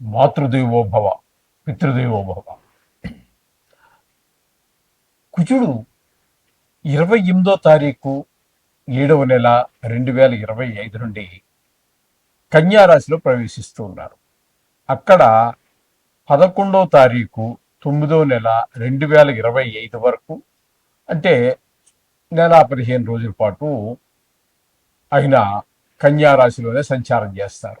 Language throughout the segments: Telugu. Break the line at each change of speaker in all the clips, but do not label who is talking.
మాతృదేవోభవ పితృదేవోభవ కుజుడు ఇరవై ఎనిమిదో తారీఖు ఏడవ నెల రెండు వేల ఇరవై ఐదు నుండి కన్యారాశిలో ప్రవేశిస్తూ ఉన్నారు. అక్కడ పదకొండవ తారీఖు తొమ్మిదో నెల రెండు వేల ఇరవై ఐదు వరకు అంటే నెల పదిహేను రోజుల పాటు ఆయన కన్యారాశిలోనే సంచారం చేస్తారు.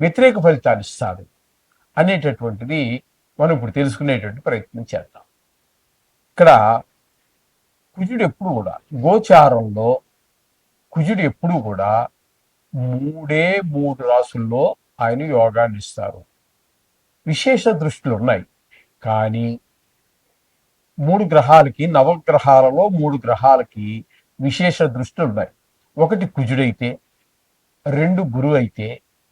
వ్యతిరేక ఫలితాలు ఇస్తారు అనేటటువంటిది మనం ఇప్పుడు తెలుసుకునేటువంటి ప్రయత్నం చేద్దాం. ఇక్కడ కుజుడు ఎప్పుడు కూడా గోచారంలో కుజుడు ఎప్పుడు కూడా మూడే మూడు రాసుల్లో ఆయన యోగాన్ని ఇస్తారు. విశేష దృష్టిలు ఉన్నాయి. కానీ మూడు గ్రహాలకి నవగ్రహాలలో మూడు గ్రహాలకి విశేష దృష్టిలు ఉన్నాయి. ఒకటి కుజుడైతే రెండు గురువు అయితే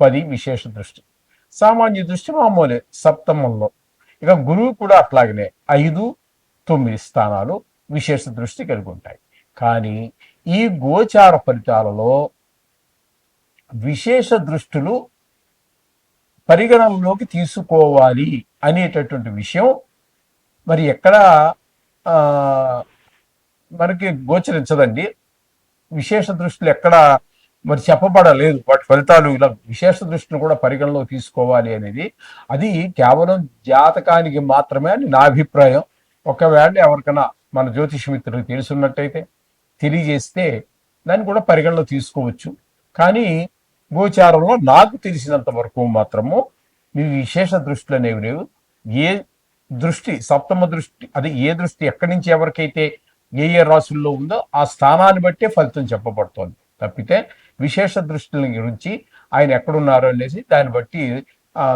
పది విశేష దృష్టి. సామాన్య దృష్టి మామూలే సప్తమంలో. ఇక గురువు కూడా అట్లాగనే ఐదు తొమ్మిది స్థానాలు విశేష దృష్టి కలిగి ఉంటాయి. కానీ ఈ గోచార ఫలితాలలో విశేష దృష్టులు పరిగణనలోకి తీసుకోవాలి అనేటటువంటి విషయం మరి ఎక్కడ ఆ, మనకి గోచరించదండి. విశేష దృష్టిలు ఎక్కడ మరి చెప్పబడలేదు వాటి ఫలితాలు ఇలా విశేష దృష్టిని కూడా పరిగణలో తీసుకోవాలి అనేది. అది కేవలం జాతకానికి మాత్రమే అని నా అభిప్రాయం. ఒకవేళ ఎవరికైనా మన జ్యోతిష మిత్రులకు తెలుసున్నట్టయితే తెలియజేస్తే దాన్ని కూడా పరిగణలో తీసుకోవచ్చు. కానీ గోచారంలో నాకు తెలిసినంత వరకు మాత్రము మీ విశేష దృష్టిలు అనేవి లేవు. ఏ దృష్టి సప్తమ దృష్టి అది ఏ దృష్టి ఎక్కడి నుంచి ఎవరికైతే ఏ ఏ రాశుల్లో ఉందో ఆ స్థానాన్ని బట్టే ఫలితం చెప్పబడుతోంది. తప్పితే విశేష దృష్టిని గురించి ఆయన ఎక్కడున్నారో అనేసి దాన్ని బట్టి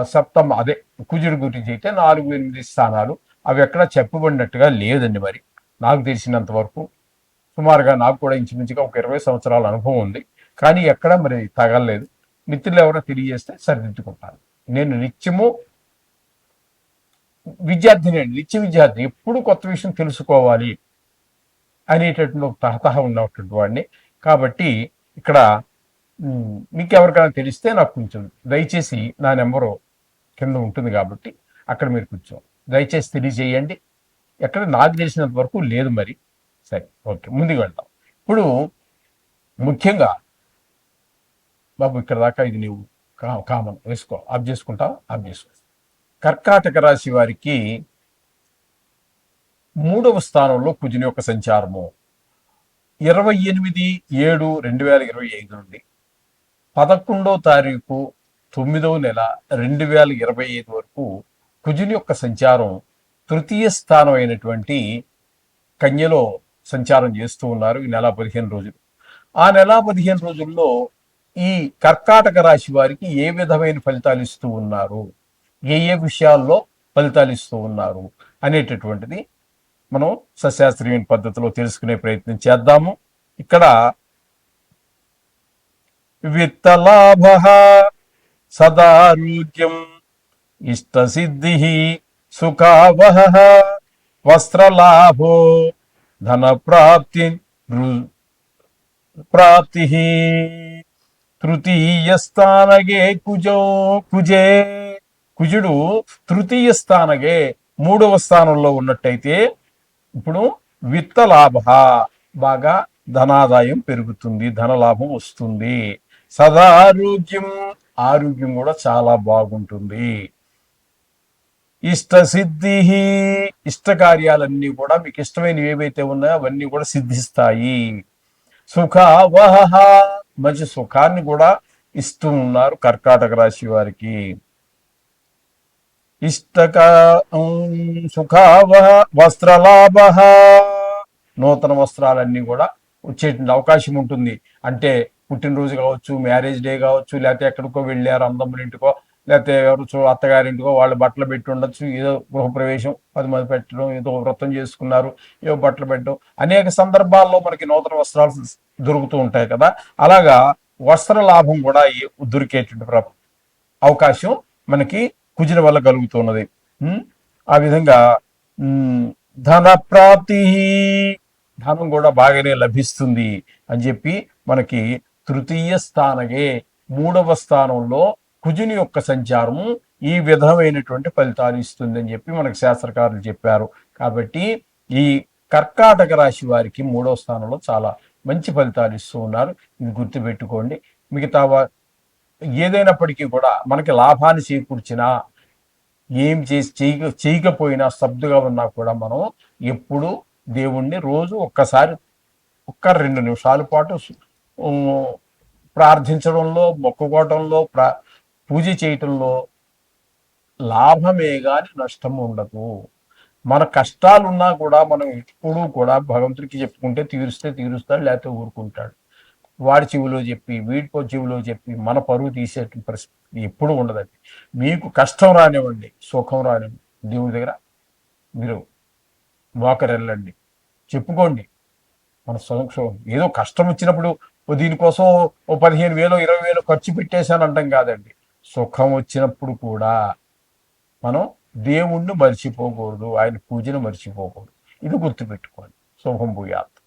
సప్తమ అదే కుజుడి గురించి అయితే నాలుగు ఎనిమిది స్థానాలు. అవి ఎక్కడ చెప్పబడినట్టుగా లేదండి మరి. నాకు తెలిసినంత వరకు. సుమారుగా నాకు కూడా ఇంచుమించుగా ఒక ఇరవై సంవత్సరాల అనుభవం ఉంది. కానీ ఎక్కడ మరి తగలలేదు. మిత్రులు ఎవరో తెలియజేస్తే సరిదిద్దుకుంటాను. నేను నిత్యము విద్యార్థిని అండి. నిత్య విద్యార్థిని ఎప్పుడు కొత్త విషయం తెలుసుకోవాలి అనేటటువంటి ఒక తహతహ ఉన్నటువంటి వాడిని కాబట్టి ఇక్కడ మీకు ఎవరికైనా తెలిస్తే నాకు కొంచెం దయచేసి నా నెంబరు కింద ఉంటుంది కాబట్టి అక్కడ మీరు కొంచెం దయచేసి తెలియజేయండి. ఎక్కడ నాకు తెలిసినంత వరకు లేదు మరి. సరే ఓకే ముందుకు వెళ్తాం ఇప్పుడు ముఖ్యంగా బాబు ఇక్కడ దాకా ఇది నీవు కా- కామన్ వేసుకో ఆఫ్ చేసుకుంటావు ఆఫ్ చేసుకో. కర్కాటక రాశి వారికి మూడవ స్థానంలో కుజుని యొక్క సంచారము. ఇరవై ఎనిమిది ఏడు రెండు వేల ఇరవై ఐదు నుండి పదకొండవ తారీఖు తొమ్మిదవ నెల రెండు వేల ఇరవై ఐదు వరకు కుజుని యొక్క సంచారం తృతీయ స్థానం అయినటువంటి కన్యలో సంచారం చేస్తూ ఉన్నారు ఈ నెల పదిహేను రోజులు. ఆ నెల పదిహేను రోజుల్లో ఈ కర్కాటక రాశి వారికి ఏ విధమైన ఫలితాలు ఇస్తూ ఉన్నారు? ఏ ఏ విషయాల్లో ఫలితాలు ఇస్తూ ఉన్నారు అనేటటువంటిది మనం సశాస్త్రీయ పద్ధతిలో తెలుసుకునే ప్రయత్నం చేద్దాము. ఇక్కడ విత్తలాభ సదారోగ్యం ఇష్టసిద్ధి సుఖావహ వస్త్రలాభో ధన ప్రాప్తి ప్రాప్తి. తృతీయ స్థానగే కుజో కుజే కుజుడు తృతీయ స్థానగే మూడవ స్థానంలో ఉన్నట్టయితే ఇప్పుడు విత్త లాభ బాగా ధనాదాయం పెరుగుతుంది ధనలాభం వస్తుంది. సదారోగ్యం ఆరోగ్యం కూడా చాలా బాగుంటుంది. ఇష్ట సిద్ధి ఇష్ట కార్యాలన్నీ కూడా మీకు ఇష్టమైనవి ఏవైతే ఉన్నాయో అవన్నీ కూడా సిద్ధిస్తాయి. సుఖావహ మంచి సుఖాన్ని కూడా ఇస్తూ ఉన్నారు కర్కాటక రాశి వారికి. ఇష్టక సుఖ వస్త్రలాభ నూతన వస్త్రాలన్నీ కూడా వచ్చేటువంటి అవకాశం ఉంటుంది. అంటే పుట్టినరోజు కావచ్చు మ్యారేజ్ డే కావచ్చు లేకపోతే ఎక్కడికో వెళ్ళారు అందమ్ముల ఇంటికో లేకపోతే ఎవరు అత్తగారింటికో వాళ్ళు బట్టలు పెట్టి ఉండొచ్చు ఏదో గృహప్రవేశం పది మంది పెట్టడం ఏదో వ్రతం చేసుకున్నారు ఏదో బట్టలు పెట్టడం. అనేక సందర్భాల్లో మనకి నూతన వస్త్రాలు దొరుకుతూ ఉంటాయి కదా. అలాగా వస్త్ర లాభం కూడా దొరికేటువంటి అవకాశం మనకి కుజుల వల్ల కలుగుతున్నది ఆ విధంగా ధన ప్రాప్తి ధనం కూడా బాగానే లభిస్తుంది అని చెప్పి మనకి తృతీయ స్థానగే మూడవ స్థానంలో కుజుని యొక్క సంచారము ఈ విధమైనటువంటి ఫలితాలు ఇస్తుందని చెప్పి మనకు శాస్త్రకారులు చెప్పారు. కాబట్టి ఈ కర్కాటక రాశి వారికి మూడవ స్థానంలో చాలా మంచి ఫలితాలు ఇస్తూ ఉన్నారు. ఇది గుర్తుపెట్టుకోండి. మిగతా ఏదైనప్పటికీ కూడా మనకి లాభాన్ని చేకూర్చినా ఏం చేసి చేయక చేయకపోయినా స్తబ్దుగా ఉన్నా కూడా మనం ఎప్పుడు దేవుణ్ణి రోజు ఒక్కసారి ఒక్క రెండు నిమిషాల పాటు ప్రార్థించడంలో మొక్కుకోవటంలో ప్రా పూజ చేయటంలో లాభమే కానీ నష్టం ఉండదు. మన కష్టాలున్నా కూడా మనం ఎప్పుడూ కూడా భగవంతుడికి చెప్పుకుంటే తీరుస్తే తీరుస్తాడు లేకపోతే ఊరుకుంటాడు. వాడి చెవిలో చెప్పి వీడికో చెవిలో చెప్పి మన పరువు తీసే పరిస్థితి ఎప్పుడు ఉండదండి. మీకు కష్టం రానివ్వండి సుఖం రానివ్వండి. దేవుడి దగ్గర మీరు మోకరెళ్ళండి చెప్పుకోండి. మన సంక్షోభం. ఏదో కష్టం వచ్చినప్పుడు దీనికోసం ఓ పదిహేను వేలు ఇరవై వేలు ఖర్చు పెట్టేశాను అంటాం కాదండి. సుఖం వచ్చినప్పుడు కూడా మనం దేవుణ్ణి మర్చిపోకూడదు ఆయన పూజను మర్చిపోకూడదు. ఇది గుర్తుపెట్టుకోండి. శుభం భూయాత్.